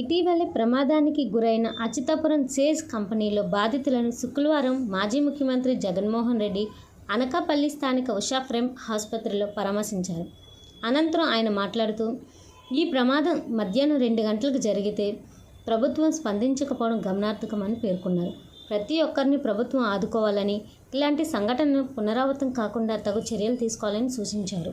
ఇటీవలే ప్రమాదానికి గురైన అచ్యుతాపురం సేజ్ కంపెనీలో బాధితులను శుక్రవారం మాజీ ముఖ్యమంత్రి జగన్మోహన్ రెడ్డి అనకాపల్లి స్థానిక ఉషా ఫ్రేమ్ ఆసుపత్రిలో పరామర్శించారు. అనంతరం ఆయన మాట్లాడుతూ ఈ ప్రమాదం మధ్యాహ్నం రెండు గంటలకు జరిగితే ప్రభుత్వం స్పందించకపోవడం గమనార్థకమని పేర్కొన్నారు. ప్రతి ఒక్కరిని ప్రభుత్వం ఆదుకోవాలని ఇలాంటి సంఘటనలు పునరావృతం కాకుండా తగు చర్యలు తీసుకోవాలని సూచించారు.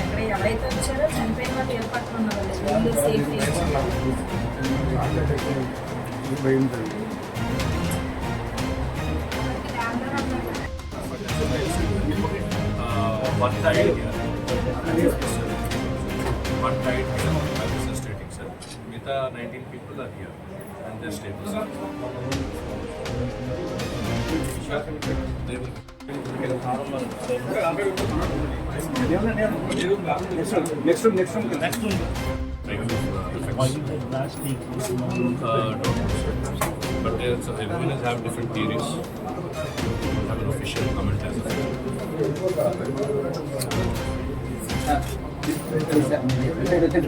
ఎక్కడ ఎవరైతే వచ్చారో చనిపోయిన వాళ్ళు ఏ పక్కన ఉన్నారు వాళ్ళు safety Uh, one died here. One died here. Kolkata, 19 people are here and they're stable. Next room, next room. Next room. Last week, uh, but everyone has have different theories. Have an official comment as well.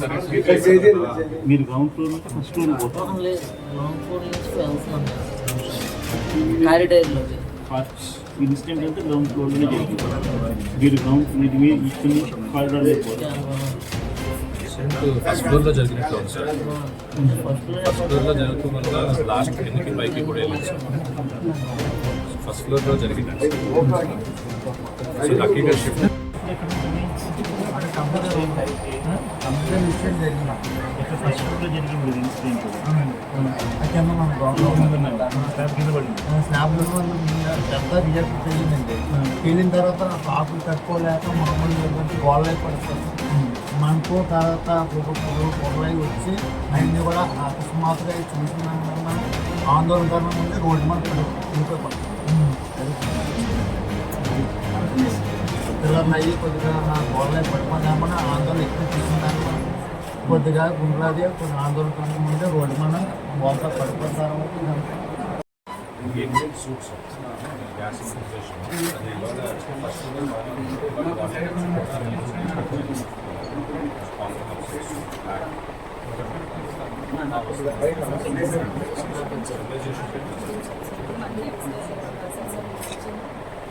Floor చేపట్టారు ground floor ఎక్కలేరు లోపల మీరు ground floor నుంచి first floor పోతాం లేదు ground floor నుంచి వెళ్తున్నాం కారిడార్లోకి first incident అయితే ground ఫ్లోర్లోనే జరిగింది మీరు గ్రౌండ్ మీరు మీరు ఇక్కడి నుంచి కారిడార్ పోతారు ఫస్ట్ ఫ్లోర్ లో జరిగినట్లు ఉంది సార్ ఫస్ట్ ఫస్ట్ ఫ్లోర్ లో జరుగుతూ వల్ల లాస్ట్ కిందకి పైకి కూడా వెళ్ళింది సార్ ఫస్ట్ ఫ్లోర్ లో జరిగింది సో లక్కీగా షిఫ్ట్ రిజెక్ట్ తెలియదండి వెళ్ళిన తర్వాత ఆకులు కట్టుకోలేక మామూలు ఏంటంటే పడుతుంది మనకు తర్వాత ప్రభుత్వాలు వచ్చి అన్నీ కూడా అకస్మాత్తుగా చూసిన ఆందోళనకరణ ఉంది రోడ్డు మీద పడుతుంది పిల్లలు అయ్యి కొద్దిగా నా గోడలై పడిపోదామని ఆందోళన ఎక్కువ తీసుకున్నాను కొద్దిగా గుండ్రాది కొన్ని ఆందోళన ముందే రోడ్డు మీద గోడ పడిపోతారు ఇండియన్ సూట్స్ గ్యాస్ ఇన్ఫర్మేషన్ అది ఇవాళ ఫస్ట్ సెకండ్ ఇన్ఫెక్షన్స్ రాకుండా చూసుకోవాలి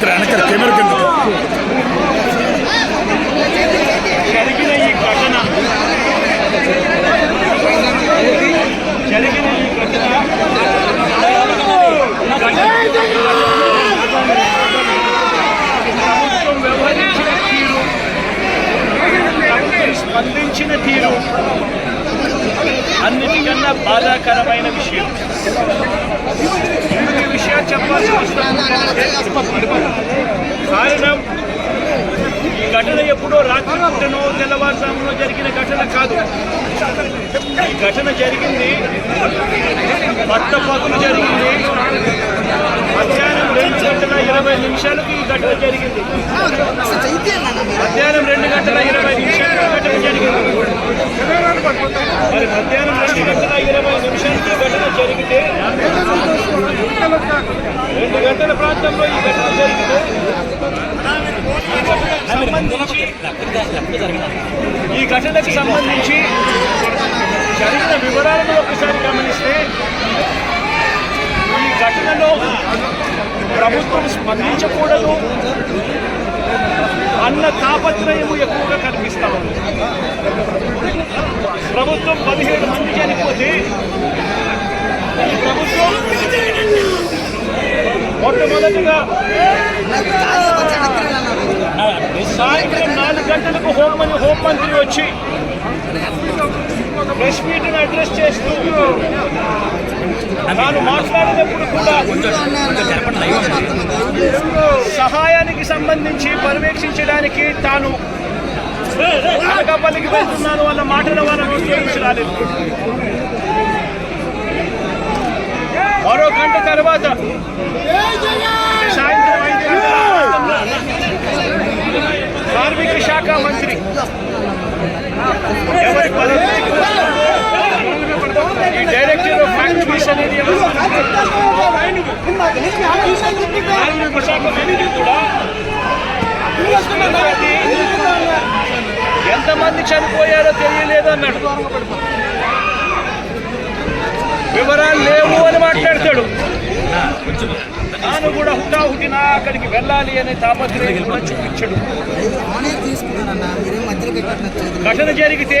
వచ్చి వెనక్కి కెమెరా కింద. జరిగిన ఈ ఘటన జరిగిన ఈ ఘటన స్పందించిన తీరు అన్నిటికన్నా బాధాకరమైన విషయం. ఎందుకు ఈ కారణం ఘటన ఎప్పుడో రాత్రి పుట్టనో తెల్లవారుజామునో జరిగిన ఘటన కాదు. ఈ ఘటన జరిగింది పట్టపగలు జరిగింది. మధ్యాహ్నం రెండు గంటల ఇరవై నిమిషాలకు ఈ ఘటన జరిగింది. మధ్యాహ్నం రెండు గంటల ఇరవై నిమిషాలకు ఘటన జరిగింది. మరి మధ్యాహ్నం రెండు గంటల ఇరవై నిమిషాలకి ఘటన జరిగితే రెండు గంటల ప్రాంతంలో ఈ ఘటన జరిగితే సంబంధించి ఈ ఘటనకు సంబంధించి జరిగిన వివరాలను ఒకసారి గమనిస్తే ఈ ఘటనలో ప్రభుత్వం స్పందించకూడదు. అన్న తాపత్రయము ఎక్కువగా కనిపిస్తా ఉంది. ప్రభుత్వం పదిహేడు మంది చనిపోతే ఈ ప్రభుత్వం మొట్టమొదటిగా సాయంత్రం నాలుగు గంటలకు హోంమని హోంమంత్రి వచ్చి ప్రెస్ మీట్ను అడ్రస్ చేస్తూ తాను మాట్లాడినప్పుడు కూడా సంబంధించి పర్యవేక్షించడానికి తాను అనకాపల్లికి వెళ్తున్నాను అన్న మాటల వల్ల నోటి రాలేదు. మరో గంట తర్వాత సాయంత్రం కార్మిక శాఖ మంత్రి ఎవరి పదవి డైరెక్టర్ ఆఫ్ ఫ్యాక్టరీస్ అనేది? కార్మిక శాఖ కూడా? ఎంతమంది చనిపోయారో తెలియలేదు అన్నాడు వివరాలు లేవు అని మాట్లాడతాడు తాను కూడా హుటాహుటిన అక్కడికి వెళ్ళాలి అనే తాపత్రయం కూడా చూపించాడు ఘటన జరిగితే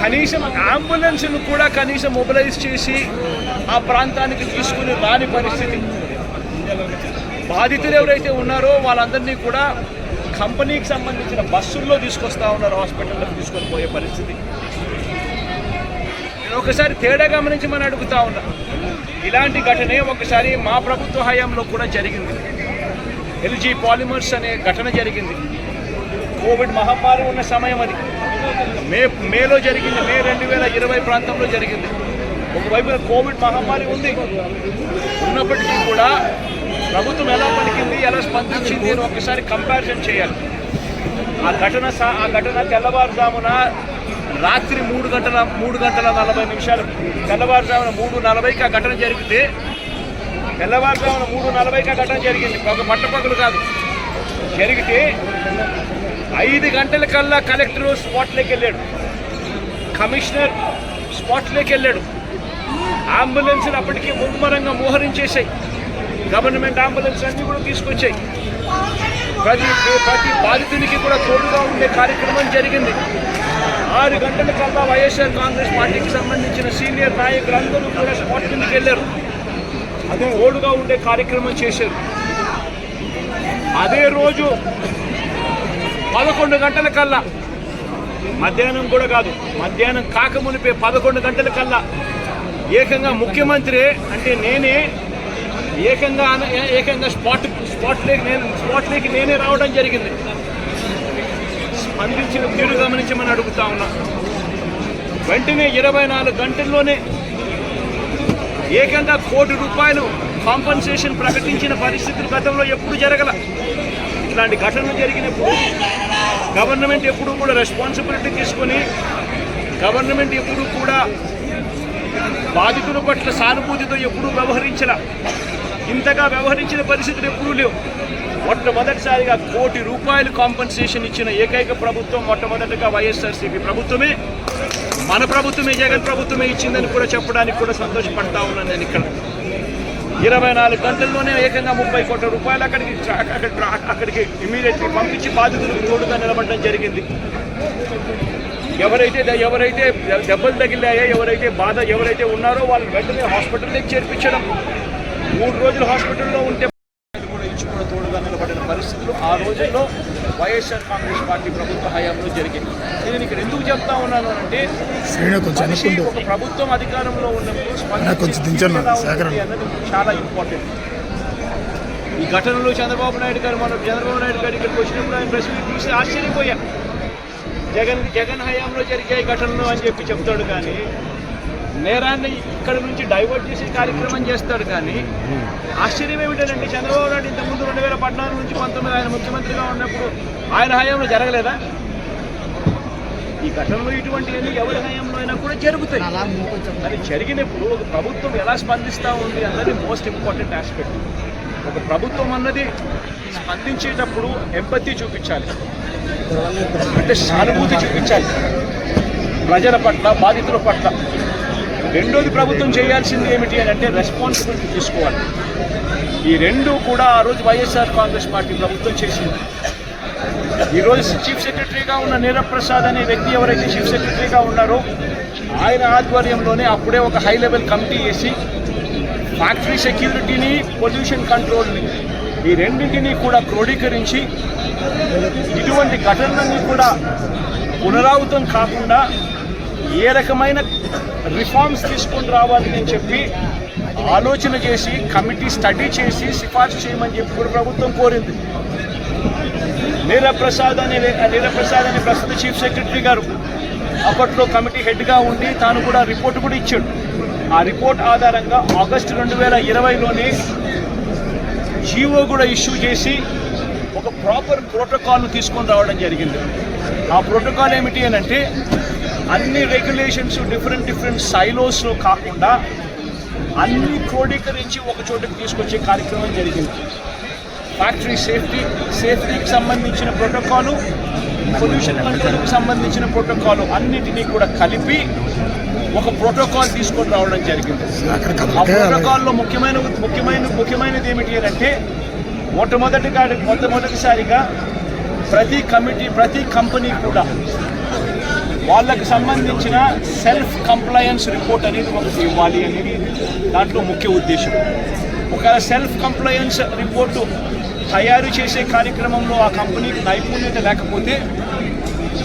కనీసం అంబులెన్స్ను కూడా కనీసం మొబిలైజ్ చేసి ఆ ప్రాంతానికి తీసుకుని రాని పరిస్థితి. బాధితులు ఎవరైతే ఉన్నారో వాళ్ళందరినీ కూడా కంపెనీకి సంబంధించిన బస్సుల్లో తీసుకొస్తా ఉన్నారు హాస్పిటల్లో తీసుకొని పోయే పరిస్థితి. నేను ఒకసారి తేడా గమనించి మనం అడుగుతా ఉన్నా. ఇలాంటి ఘటనే ఒకసారి మా ప్రభుత్వ హయాంలో కూడా జరిగింది. ఎల్జీ పాలిమర్స్ అనే ఘటన జరిగింది. కోవిడ్ మహమ్మారి ఉన్న సమయం అది. మే మేలో జరిగింది మే రెండు వేల ఇరవై ప్రాంతంలో జరిగింది. ఒకవైపున కోవిడ్ మహమ్మారి ఉంది. ఉన్నప్పటికీ కూడా ప్రభుత్వం ఎలా పలికింది ఎలా స్పందించింది అని ఒకసారి కంపారిజన్ చేయాలి. ఆ ఘటన ఆ ఘటన తెల్లవారుజామున రాత్రి మూడు గంటల మూడు గంటల నలభై నిమిషాలు. తెల్లవారుజామున మూడు నలభైకి ఆ ఘటన జరిగితే తెల్లవారుజామున మూడు నలభైకి ఆ ఘటన జరిగింది. ఒక పట్టపగలు కాదు. జరిగితే ఐదు గంటల కల్లా కలెక్టర్ స్పాట్లోకి వెళ్ళాడు. కమిషనర్ స్పాట్లోకి వెళ్ళాడు. అంబులెన్స్లు అప్పటికి ముమ్మరంగా మోహరించేసాయి గవర్నమెంట్ అంబులెన్స్ అన్ని కూడా తీసుకొచ్చాయి. ప్రతి ప్రతి బాధితునికి కూడా తోడుగా ఉండే కార్యక్రమం జరిగింది. ఆరు గంటల కల్లా వైఎస్ఆర్ కాంగ్రెస్ పార్టీకి సంబంధించిన సీనియర్ నాయకులందరూ కూడా స్పాట్ కిందకి వెళ్ళారు. అదే ఓడుగా ఉండే కార్యక్రమం చేశారు. అదే రోజు పదకొండు గంటల కల్లా. మధ్యాహ్నం కూడా కాదు మధ్యాహ్నం కాకమునిపే పదకొండు గంటల కల్లా. ఏకంగా ముఖ్యమంత్రి అంటే నేనే ఏకంగా ఏకంగా స్పాట్ స్పాట్లోకి నేను స్పాట్లోకి నేనే రావడం జరిగింది. స్పందించిన తీరు గమనించమని అడుగుతా ఉన్నా. వెంటనే ఇరవై నాలుగు గంటల్లోనే ఏకంగా కోటి రూపాయలు కాంపన్సేషన్ ప్రకటించిన పరిస్థితులు గతంలో ఎప్పుడు జరగల. ఇట్లాంటి ఘటనలు జరిగినప్పుడు గవర్నమెంట్ ఎప్పుడు కూడా రెస్పాన్సిబిలిటీ తీసుకొని గవర్నమెంట్ ఎప్పుడు కూడా బాధితుల పట్ల సానుభూతితో ఎప్పుడూ వ్యవహరించిన ఇంతగా వ్యవహరించిన పరిస్థితులు ఎప్పుడూ లేవు. మొట్టమొదటిసారిగా కోటి రూపాయలు కాంపన్సేషన్ ఇచ్చిన ఏకైక ప్రభుత్వం మొట్టమొదటిగా వైఎస్ఆర్సీపీ ప్రభుత్వమే. మన ప్రభుత్వమే జగన్ ప్రభుత్వమే ఇచ్చిందని కూడా చెప్పడానికి కూడా సంతోషపడతా ఉన్నాను నేను ఇక్కడ. ఇరవై నాలుగు గంటల్లోనే ఏకంగా ముప్పై కోట్ల రూపాయలు అక్కడికి అక్కడ అక్కడికి ఇమీడియట్లీ పంపించి బాధితులకు తోడుగా నిలబడడం జరిగింది. ఎవరైతే ఎవరైతే దెబ్బలు తగిలాయో ఎవరైతే బాధ ఎవరైతే ఉన్నారో వాళ్ళు వెంటనే హాస్పిటల్కి చేర్పించడం. మూడు రోజులు హాస్పిటల్లో ఉంటే కూడా ఇచ్చి కూడా తోడుగా నిలబడిన పరిస్థితులు ఆ రోజుల్లో వైఎస్ఆర్ కాంగ్రెస్ పార్టీ ప్రభుత్వ హయాంలో జరిగింది నేను ఇక్కడ ఎందుకు చెప్తా ఉన్నాను అంటే మనిషి. ఒక ప్రభుత్వం అధికారంలో ఉన్నప్పుడు. అన్నది చాలా ఇంపార్టెంట్ ఈ ఘటనలో చంద్రబాబు నాయుడు గారు మన చంద్రబాబు నాయుడు గారు ఇక్కడికి వచ్చినప్పుడు ఆయన ప్రెస్ మీట్ చూసి ఆశ్చర్యపోయా జగన్ జగన్ హయాంలో జరిగే ఘటనలు అని చెప్పి చెప్తాడు కానీ నేరాన్ని ఇక్కడ నుంచి డైవర్ట్ చేసే కార్యక్రమం చేస్తాడు కానీ ఆశ్చర్యం ఏమిటంటే చంద్రబాబు నాయుడు ఇంతకుముందు రెండు వేల పద్నాలుగు నుంచి పంతొమ్మిది ఆయన ముఖ్యమంత్రిగా ఉన్నప్పుడు ఆయన హయాంలో జరగలేదా ఘటనలు ఇటువంటివన్నీ ఎవరి హయాంలో అయినా కూడా జరుగుతాయి. అది జరిగినప్పుడు ఒక ప్రభుత్వం ఎలా స్పందిస్తూ ఉంది అన్నది మోస్ట్ ఇంపార్టెంట్ ఆస్పెక్ట్ ఒక ప్రభుత్వం అన్నది స్పందించేటప్పుడు ఎంపతి చూపించాలి. అంటే సానుభూతి చూపించాలి. ప్రజల పట్ల బాధితుల పట్ల. రెండోది ప్రభుత్వం చేయాల్సింది ఏమిటి అని అంటే రెస్పాన్సిబిలిటీ తీసుకోవాలి. ఈ రెండు కూడా ఆ రోజు వైఎస్ఆర్ కాంగ్రెస్ పార్టీ ప్రభుత్వం చేసింది. ఈరోజు చీఫ్ సెక్రటరీగా ఉన్న నీరబ్ ప్రసాద్ అనే వ్యక్తి ఎవరైతే చీఫ్ సెక్రటరీగా ఉన్నారో ఆయన ఆధ్వర్యంలోనే అప్పుడే ఒక హై లెవెల్ కమిటీ వేసి ఫ్యాక్టరీ సెక్యూరిటీని పొల్యూషన్ కంట్రోల్ని ఈ రెండింటినీ కూడా క్రోడీకరించి ఇటువంటి ఘటనలన్నీ కూడా పునరావృతం కాకుండా ఏ రకమైన రిఫార్మ్స్ తీసుకొని రావాలి అని చెప్పి ఆలోచన చేసి కమిటీ స్టడీ చేసి సిఫార్సు చేయమని చెప్పి కూడా ప్రభుత్వం కోరింది. నీరప్రసాద్ అని అనే వే- అనే ప్రస్తుత చీఫ్ సెక్రటరీ గారు అప్పట్లో కమిటీ హెడ్గా ఉండి తాను కూడా రిపోర్ట్ కూడా ఇచ్చాడు. ఆ రిపోర్ట్ ఆధారంగా ఆగస్టు రెండు వేల ఇరవైలోనే జీవో కూడా ఇష్యూ చేసి ఒక ప్రాపర్ ప్రోటోకాల్ను తీసుకొని రావడం జరిగింది. ఆ ప్రోటోకాల్ ఏమిటి అని అంటే అన్ని రెగ్యులేషన్స్ డిఫరెంట్ డిఫరెంట్ సైలోస్లో కాకుండా అన్ని క్రోడీకరించి ఒక చోటకి తీసుకొచ్చే కార్యక్రమం జరిగింది. ఫ్యాక్టరీ సేఫ్టీ సేఫ్టీకి సంబంధించిన ప్రోటోకాలు పొల్యూషన్ కంట్రోల్కి సంబంధించిన ప్రోటోకాల్ అన్నిటినీ కూడా కలిపి ఒక ప్రోటోకాల్ తీసుకొని రావడం జరిగింది. ఆ ప్రోటోకాల్లో ముఖ్యమైన ముఖ్యమైన ముఖ్యమైనది ఏమిటి అంటే మొట్టమొదటిగా మొట్టమొదటిసారిగా ప్రతి కమిటీ ప్రతి కంపెనీ కూడా వాళ్ళకి సంబంధించిన సెల్ఫ్ కంప్లయన్స్ రిపోర్ట్ అనేది ఒకటి ఇవ్వాలి అనేది దాంట్లో ముఖ్య ఉద్దేశం. ఒక సెల్ఫ్ కంప్లయన్స్ రిపోర్టు తయారు చేసే కార్యక్రమంలో ఆ కంపెనీకి నైపుణ్యత లేకపోతే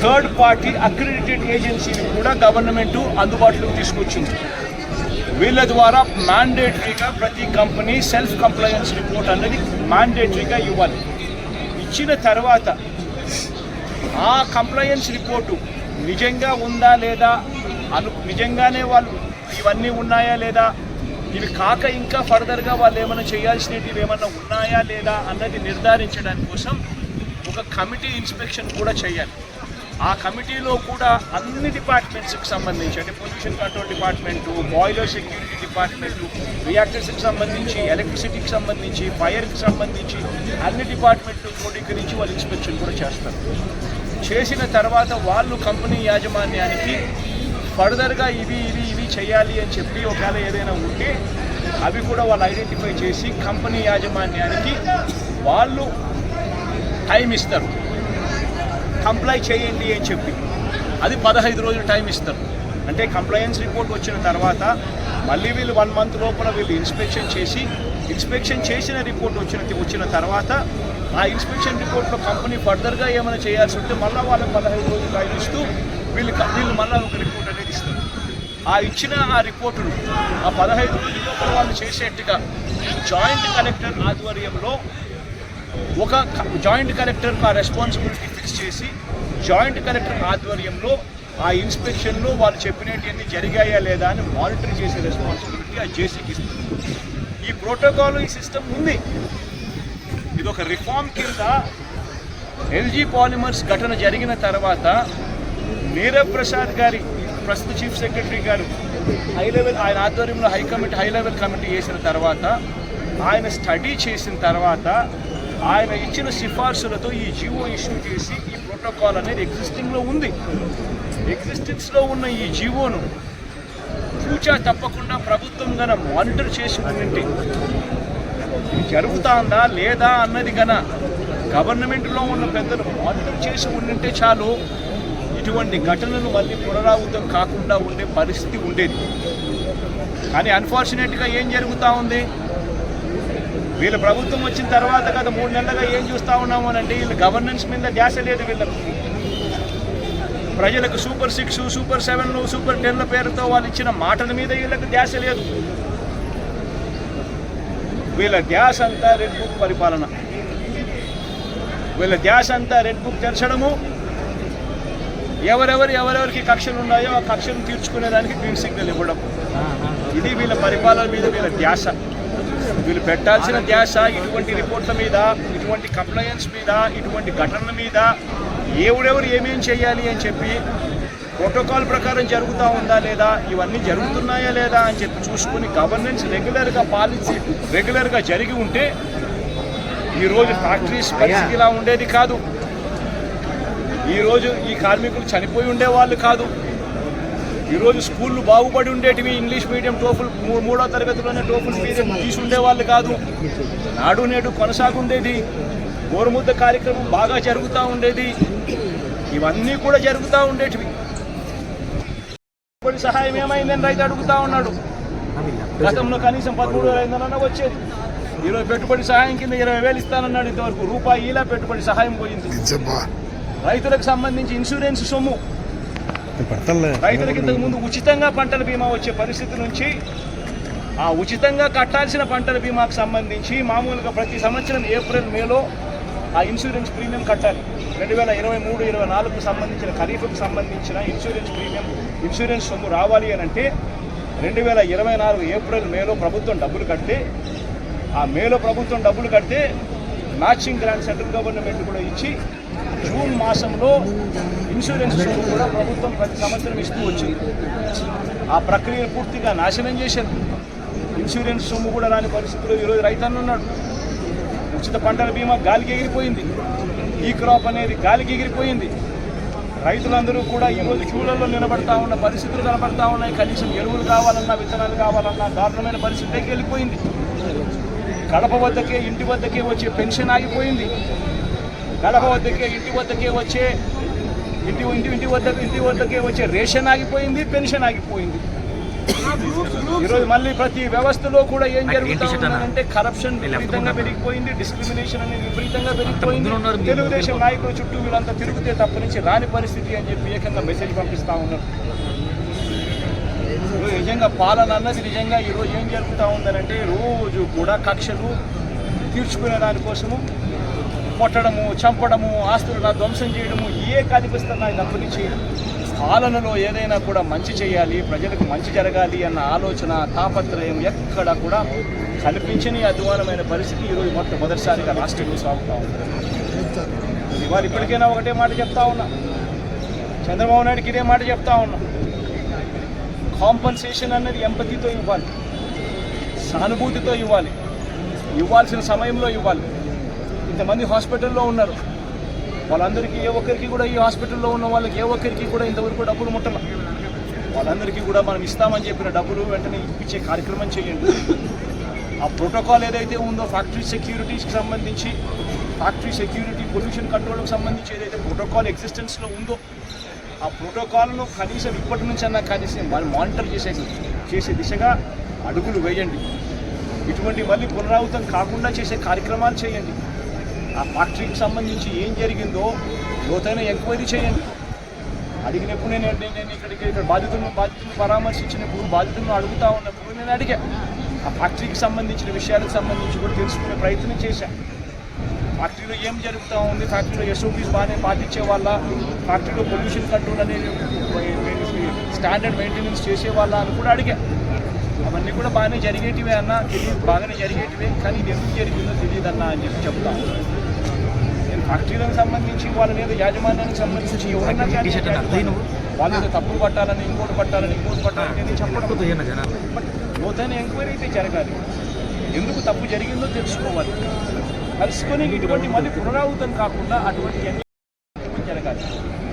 థర్డ్ పార్టీ అక్రిడిటెడ్ ఏజెన్సీని కూడా గవర్నమెంట్ అందుబాటులోకి తీసుకొచ్చింది. వీళ్ళ ద్వారా మ్యాండేటరీగా ప్రతి కంపెనీ సెల్ఫ్ కంప్లయన్స్ రిపోర్ట్ అనేది మ్యాండేటరీగా ఇవ్వాలి. ఇచ్చిన తర్వాత ఆ కంప్లయన్స్ రిపోర్టు నిజంగా ఉందా లేదా అను నిజంగానే వాళ్ళు ఇవన్నీ ఉన్నాయా లేదా ఇవి కాక ఇంకా ఫర్దర్గా వాళ్ళు ఏమైనా చేయాల్సినవి ఏమైనా ఉన్నాయా లేదా అన్నది నిర్ధారించడానికి కోసం ఒక కమిటీ ఇన్స్పెక్షన్ కూడా చేయాలి. ఆ కమిటీలో కూడా అన్ని డిపార్ట్మెంట్స్కి సంబంధించి అంటే pollution control department boiler security department రియాక్టర్స్కి సంబంధించి ఎలక్ట్రిసిటీకి సంబంధించి ఫైర్కి సంబంధించి అన్ని డిపార్ట్మెంట్లు క్రోడీకరించి వాళ్ళు ఇన్స్పెక్షన్ కూడా చేస్తారు. చేసిన తర్వాత వాళ్ళు కంపెనీ యాజమాన్యానికి ఫర్దర్గా ఇవి ఇవి ఇవి చేయాలి అని చెప్పి ఒకవేళ ఏదైనా ఉంటే అవి కూడా వాళ్ళు ఐడెంటిఫై చేసి కంపెనీ యాజమాన్యానికి వాళ్ళు టైం ఇస్తారు. కంప్లై చేయండి అని చెప్పి. అది పదహైదు రోజులు టైం ఇస్తారు. అంటే కంప్లయన్స్ రిపోర్ట్ వచ్చిన తర్వాత మళ్ళీ వీళ్ళు వన్ మంత్ లోపల వీళ్ళు ఇన్స్పెక్షన్ చేసి ఇన్స్పెక్షన్ చేసిన రిపోర్ట్ వచ్చిన వచ్చిన తర్వాత ఆ ఇన్స్పెక్షన్ రిపోర్ట్లో కంపెనీ ఫర్దర్గా ఏమైనా చేయాల్సి ఉంటే మళ్ళీ వాళ్ళకి పదహైదు రోజులు టైం ఇస్తూ వీళ్ళు వీళ్ళు మళ్ళీ ఒక రిపోర్ట్ అనేది ఇస్తారు. ఆ ఇచ్చిన ఆ రిపోర్టును ఆ పదహైదు రోజుల వాళ్ళు చేసేట్టుగా జాయింట్ కలెక్టర్ ఆధ్వర్యంలో ఒక జాయింట్ కలెక్టర్ ఆ రెస్పాన్సిబిలిటీ ఫిక్స్ చేసి జాయింట్ కలెక్టర్ ఆధ్వర్యంలో ఆ ఇన్స్పెక్షన్లో వాళ్ళు చెప్పినటువంటి జరిగాయా లేదా అని మానిటర్ చేసే రెస్పాన్సిబిలిటీ ఆ జేసీకి ఇస్తుంది. ఈ ప్రోటోకాల్ ఈ సిస్టమ్ ఉంది. ఇది ఒక రిఫార్మ్ కింద ఎల్జీ పాలిమర్స్ ఘటన జరిగిన తర్వాత నీరవ్ ప్రసాద్ గారి ప్రస్తుత చీఫ్ సెక్రటరీ గారు హై లెవెల్ ఆయన ఆధ్వర్యంలో high committee high level committee చేసిన తర్వాత ఆయన స్టడీ చేసిన తర్వాత ఆయన ఇచ్చిన సిఫార్సులతో ఈ జీవో ఇష్యూ చేసి ఈ ప్రోటోకాల్ అనేది ఎగ్జిస్టింగ్లో ఉంది. ఎగ్జిస్టెన్స్లో ఉన్న ఈ జీవోను ఫ్యూచర్ తప్పకుండా ప్రభుత్వం గన మానిటర్ చేసి ఉండింటి ఇది జరుగుతుందా లేదా అన్నది గన గవర్నమెంట్లో ఉన్న పెద్దలు మానిటర్ చేసి ఉండింటే చాలు. ఇటువంటి ఘటనలు మళ్ళీ పునరావృతం కాకుండా ఉండే పరిస్థితి ఉండేది. కానీ అన్ఫార్చునేట్గా ఏం జరుగుతూ ఉంది? వీళ్ళ ప్రభుత్వం వచ్చిన తర్వాత గత మూడు నెలలుగా ఏం చూస్తూ ఉన్నాము అని అంటే వీళ్ళ గవర్నెన్స్ మీద ధ్యాస లేదు వీళ్ళకు. ప్రజలకు super six super seven super టెన్ల పేరుతో వాళ్ళు ఇచ్చిన మాటల మీద వీళ్ళకి ధ్యాస లేదు. వీళ్ళ ధ్యాస అంతా రెడ్ బుక్ పరిపాలన. వీళ్ళ ధ్యాస అంతా రెడ్ బుక్ తెరచడము ఎవరెవరు ఎవరెవరికి కక్షలు ఉన్నాయో ఆ కక్షను తీర్చుకునేదానికి గ్రీన్ సిగ్నల్ ఇవ్వడం. ఇది వీళ్ళ పరిపాలన మీద వీళ్ళ ధ్యాస. వీళ్ళు పెట్టాల్సిన ధ్యాస ఇటువంటి రిపోర్ట్ల మీద ఇటువంటి కంప్లైంట్స్ మీద ఇటువంటి ఘటనల మీద ఎవరెవరు ఏమేం చేయాలి అని చెప్పి ప్రోటోకాల్ ప్రకారం జరుగుతూ ఉందా లేదా ఇవన్నీ జరుగుతున్నాయా లేదా అని చెప్పి చూసుకుని గవర్నెన్స్ రెగ్యులర్గా పాలసీ రెగ్యులర్గా జరిగి ఉంటే ఈరోజు ఫ్యాక్టరీస్ పరిస్థితి ఇలా ఉండేది కాదు. ఈరోజు ఈ కార్మికులు చనిపోయి ఉండేవాళ్ళు కాదు. ఈరోజు స్కూళ్ళు బాగుపడి ఉండేటివి ఇంగ్లీష్ మీడియం టోఫుల్ మూడో తరగతిలోనే టోఫుల్ మీడియం తీసి ఉండేవాళ్ళు కాదు. నాడు నేడు కొనసాగుండేది. గోరుముద్ద కార్యక్రమం బాగా జరుగుతూ ఉండేది. ఇవన్నీ కూడా జరుగుతూ ఉండేటివి. పెట్టుబడి సహాయం ఏమైందని రైతు అడుగుతా ఉన్నాడు. గతంలో కనీసం పదమూడు వేల ఐదు వందలన్నా వచ్చేది. ఈరోజు పెట్టుబడి సహాయం కింద ఇరవై వేలు ఇస్తానన్నాడు ఇంతవరకు. రూపాయి ఇలా పెట్టుబడి సహాయం పోయింది. రైతులకు సంబంధించి ఇన్సూరెన్స్ సొమ్ము. రైతులకు ఇంతకు ముందు ఉచితంగా పంటల బీమా వచ్చే పరిస్థితి నుంచి ఆ ఉచితంగా కట్టాల్సిన పంటల బీమాకు సంబంధించి మామూలుగా ప్రతి సంవత్సరం ఏప్రిల్ మేలో ఆ ఇన్సూరెన్స్ ప్రీమియం కట్టాలి. రెండు వేల ఇరవై మూడు ఇరవై నాలుగుకు సంబంధించిన ఖరీఫ్కు సంబంధించిన ఇన్సూరెన్స్ ప్రీమియం ఇన్సూరెన్స్ సొమ్ము రావాలి అని అంటే రెండు వేల ఇరవై నాలుగు ఏప్రిల్ మేలో ప్రభుత్వం డబ్బులు కడితే ఆ మేలో ప్రభుత్వం డబ్బులు కడితే మ్యాచింగ్ గ్రాంట్ సెంట్రల్ గవర్నమెంట్ కూడా ఇచ్చి జూన్ మాసంలో ఇన్సూరెన్స్ సొమ్ము కూడా ప్రభుత్వం ప్రతి సంవత్సరం ఇస్తూ వచ్చింది. ఆ ప్రక్రియను పూర్తిగా నాశనం చేశారు. ఇన్సూరెన్స్ సొమ్ము కూడా రాని పరిస్థితుల్లో ఈరోజు రైతన్న ఉన్నాడు. ఉచిత పంటల బీమా గాలికి ఎగిరిపోయింది. ఈ క్రాప్ అనేది గాలికి ఎగిరిపోయింది. రైతులందరూ కూడా ఈరోజు క్యూలలో నిలబడతా ఉన్న పరిస్థితులు కనబడతా ఉన్నాయి. కనీసం ఎరువులు కావాలన్నా విత్తనాలు కావాలన్నా దారుణమైన పరిస్థితికి వెళ్ళిపోయింది. కడప వద్దకే ఇంటి వద్దకే వచ్చే పెన్షన్ ఆగిపోయింది. కడప వద్దకే ఇంటి వద్దకే వచ్చే ఇంటి ఇంటి ఇంటి వద్ద ఇంటి వద్దకే వచ్చే రేషన్ ఆగిపోయింది పెన్షన్ ఆగిపోయింది. ఈరోజు మళ్ళీ ప్రతి వ్యవస్థలో కూడా ఏం జరుగుతా ఉందంటే కరప్షన్ విపరీతంగా పెరిగిపోయింది డిస్క్రిమినేషన్ అనేది విపరీతంగా పెరిగిపోయింది. తెలుగుదేశం నాయకుల చుట్టూ వీళ్ళంతా తిరిగితే తప్ప నుంచి రాని పరిస్థితి అని చెప్పి ఏకంగా మెసేజ్ పంపిస్తా ఉన్నారు. నిజంగా పాలన అన్నది నిజంగా ఈరోజు ఏం జరుగుతూ ఉందనంటే రోజు కూడా కక్షలు తీర్చుకునే దానికోసము కొట్టడము చంపడము ఆస్తులను ధ్వంసం చేయడము ఏ కనిపిస్తున్నాయి తప్ప చేయడం పాలనలో ఏదైనా కూడా మంచి చేయాలి ప్రజలకు మంచి జరగాలి అన్న ఆలోచన తాపత్రయం ఎక్కడ కూడా కనిపించని అధ్వానమైన పరిస్థితి ఈరోజు మొట్టమొదటిసారిగా రాష్ట్రంలో సాగుతూ ఉంది. ఇవాళ ఇప్పటికైనా ఒకటే మాట చెప్తా ఉన్నా. చంద్రబాబు నాయుడుకి ఇదే మాట చెప్తా ఉన్నా. కాంపన్సేషన్ అన్నది ఎంపతితో ఇవ్వాలి సానుభూతితో ఇవ్వాలి ఇవ్వాల్సిన సమయంలో ఇవ్వాలి. ఇంతమంది హాస్పిటల్లో ఉన్నారు. వాళ్ళందరికీ ఏ ఒక్కరికి కూడా ఈ హాస్పిటల్లో ఉన్న వాళ్ళకి ఏ ఒక్కరికి కూడా ఇంతవరకు డబ్బులు ముట్టల. వాళ్ళందరికీ కూడా మనం ఇస్తామని చెప్పిన డబ్బులు వెంటనే ఇప్పించే కార్యక్రమం చేయండి. ఆ ప్రోటోకాల్ ఏదైతే ఉందో ఫ్యాక్టరీ సెక్యూరిటీస్కి సంబంధించి ఫ్యాక్టరీ సెక్యూరిటీ పొల్యూషన్ కంట్రోల్కి సంబంధించి ఏదైతే ప్రోటోకాల్ ఎగ్జిస్టెన్స్లో ఉందో ఆ ప్రోటోకాల్ను కనీసం ఇప్పటి నుంచి అన్నా కనీసం మనం మానిటర్ చేసే చేసే దిశగా అడుగులు వేయండి. ఇటువంటి మళ్ళీ పునరావృతం కాకుండా చేసే కార్యక్రమాలు చేయండి. ఆ ఫ్యాక్టరీకి సంబంధించి ఏం జరిగిందో లోతైన ఎంక్వైరీ చేయండి. అడిగినప్పుడు నేను నేను ఇక్కడికి ఇక్కడ బాధితులను బాధితులను పరామర్శించినప్పుడు బాధితులను అడుగుతా ఉన్నప్పుడు నేను అడిగా. ఆ ఫ్యాక్టరీకి సంబంధించిన విషయాలకు సంబంధించి కూడా తెలుసుకునే ప్రయత్నం చేశాను ఫ్యాక్టరీలో ఏం జరుగుతూ ఉంది? ఫ్యాక్టరీలో ఎస్ఓపీస్ బాగానే పాటించే వాళ్ళ? ఫ్యాక్టరీలో పొల్యూషన్ కంట్రోల్ అనేది స్టాండర్డ్ మెయింటెనెన్స్ చేసే వాళ్ళ అని కూడా అడిగా. అవన్నీ కూడా బాగానే జరిగేటివే అన్న తెలియదు బాగానే జరిగేటివే కానీ ఇది ఎందుకు జరిగిందో తెలియదు అన్న అని చెప్పి చెప్తాను ఫ్యాక్టరీలకు సంబంధించి వాళ్ళ మీద యాజమాన్యానికి సంబంధించి ఎవరైనా వాళ్ళ మీద తప్పులు పట్టాలని ఇంకోటి పట్టాలని ఇంకోటి పట్టాలని చెప్పడం. బట్ లోతైన ఎంక్వైరీ అయితే జరగాలి. ఎందుకు తప్పు జరిగిందో తెలుసుకోవాలి. తెలుసుకొని ఇటువంటి మళ్ళీ పునరావృతం కాకుండా అటువంటి అన్ని జరగాలి.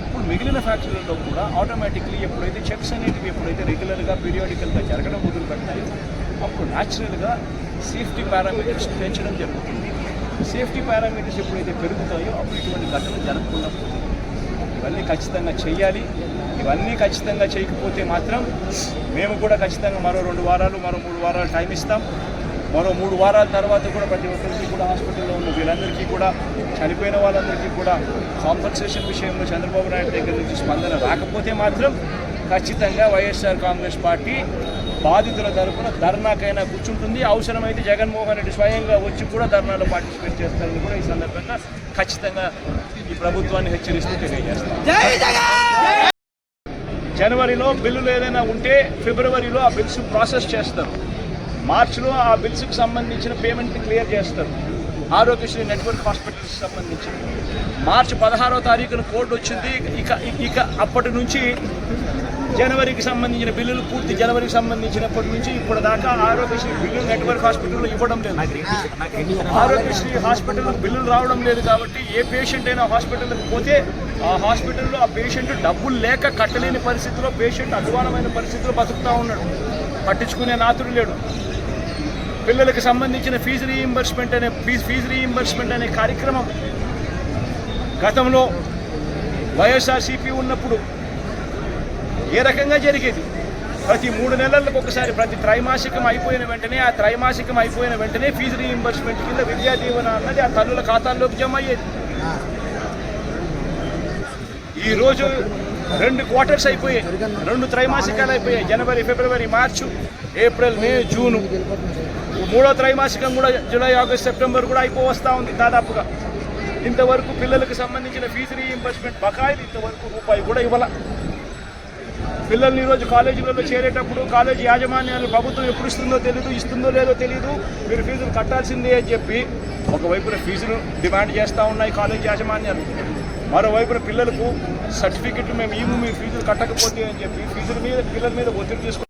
ఇప్పుడు మిగిలిన ఫ్యాక్టరీలలో కూడా ఆటోమేటిక్లీ ఎప్పుడైతే చెక్స్ అనేటివి ఎప్పుడైతే రెగ్యులర్గా పీరియాడికల్గా జరగడం మొదలు పెడతాయో అప్పుడు న్యాచురల్గా సేఫ్టీ పారామీటర్స్ పెంచడం జరుగుతుంది. సేఫ్టీ పారామీటర్స్ ఎప్పుడైతే పెరుగుతాయో అప్పుడు ఇటువంటి ఘటనలు జరగకుండా ఇవన్నీ ఖచ్చితంగా చేయాలి ఇవన్నీ ఖచ్చితంగా చేయకపోతే మాత్రం మేము కూడా ఖచ్చితంగా మరో రెండు వారాలు మరో మూడు వారాలు టైం ఇస్తాం. మరో మూడు వారాల తర్వాత కూడా ప్రతి ఒక్కరికి కూడా హాస్పిటల్లో ఉన్న వీళ్ళందరికీ కూడా చనిపోయిన వాళ్ళందరికీ కూడా కాంపన్సేషన్ విషయంలో చంద్రబాబు నాయుడు దగ్గర నుంచి స్పందన రాకపోతే మాత్రం ఖచ్చితంగా వైఎస్ఆర్ కాంగ్రెస్ పార్టీ బాధితుల తరపున ధర్నాకైనా కూర్చుంటుంది. అవసరమైతే జగన్మోహన్ రెడ్డి స్వయంగా వచ్చి కూడా ధర్నాలో పార్టిసిపేట్ చేస్తారని కూడా ఈ సందర్భంగా ఖచ్చితంగా ఈ ప్రభుత్వాన్ని హెచ్చరిస్తూ తెలియజేస్తాం జనవరిలో బిల్లులు ఏదైనా ఉంటే ఫిబ్రవరిలో ఆ బిల్స్ ప్రాసెస్ చేస్తారు. మార్చిలో ఆ బిల్స్కి సంబంధించిన పేమెంట్ క్లియర్ చేస్తారు. ఆరోగ్యశ్రీ నెట్వర్క్ హాస్పిటల్స్ సంబంధించి మార్చి పదహారో తారీఖున కోడ్ వచ్చింది. ఇక ఇక అప్పటి నుంచి జనవరికి సంబంధించిన బిల్లులు పూర్తి జనవరికి సంబంధించినప్పటి నుంచి ఇప్పుడు దాకా ఆరోగ్యశ్రీ బిల్లు నెట్వర్క్ హాస్పిటల్లో ఇవ్వడం లేదు. ఆరోగ్యశ్రీ హాస్పిటల్ బిల్లులు రావడం లేదు కాబట్టి ఏ పేషెంట్ అయినా హాస్పిటల్కి పోతే ఆ హాస్పిటల్లో ఆ పేషెంట్ డబ్బులు లేక కట్టలేని పరిస్థితిలో పేషెంట్ అధ్వానమైన పరిస్థితిలో బతుకుతూ ఉన్నాడు. పట్టించుకునే నాతుడు లేడు. పిల్లలకు సంబంధించిన ఫీజు రీయింబర్స్మెంట్ అనే ఫీజు ఫీజు రీయింబర్స్మెంట్ అనే కార్యక్రమం గతంలో వైఎస్ఆర్సీపీ ఉన్నప్పుడు ఏ రకంగా జరిగేది? ప్రతి మూడు నెలలకు ఒకసారి ప్రతి త్రైమాసికం అయిపోయిన వెంటనే ఆ త్రైమాసికం అయిపోయిన వెంటనే ఫీజు రీయింబర్స్మెంట్ కింద విద్యా దీవెన అన్నది ఆ తల్లుల ఖాతాల్లోకి జమ అయ్యేది. ఈరోజు రెండు క్వార్టర్స్ అయిపోయాయి. రెండు త్రైమాసికాలు అయిపోయాయి. జనవరి ఫిబ్రవరి మార్చు ఏప్రిల్ మే జూను. మూడో త్రైమాసికం కూడా జూలై ఆగస్ట్ సెప్టెంబర్ కూడా అయిపోవస్తూ ఉంది దాదాపుగా. ఇంతవరకు పిల్లలకు సంబంధించిన ఫీజు రీయింబర్స్మెంట్ బకాయిలు ఇంతవరకు రూపాయి కూడా ఇవ్వాల. పిల్లల్ని ఈరోజు కాలేజీలలో చేరేటప్పుడు కాలేజీ యాజమాన్యాలు ప్రభుత్వం ఎప్పుడు ఇస్తుందో తెలియదు ఇస్తుందో లేదో తెలియదు మీరు ఫీజులు కట్టాల్సిందే అని చెప్పి ఒకవైపున ఫీజును డిమాండ్ చేస్తూ ఉన్నాయి కాలేజీ యాజమాన్యాలు. మరోవైపున పిల్లలకు సర్టిఫికెట్లు మేము ఇవ్వు మీ ఫీజులు కట్టకపోతే అని చెప్పి ఫీజుల మీద పిల్లల మీద ఒత్తిడి తీసుకుంటాం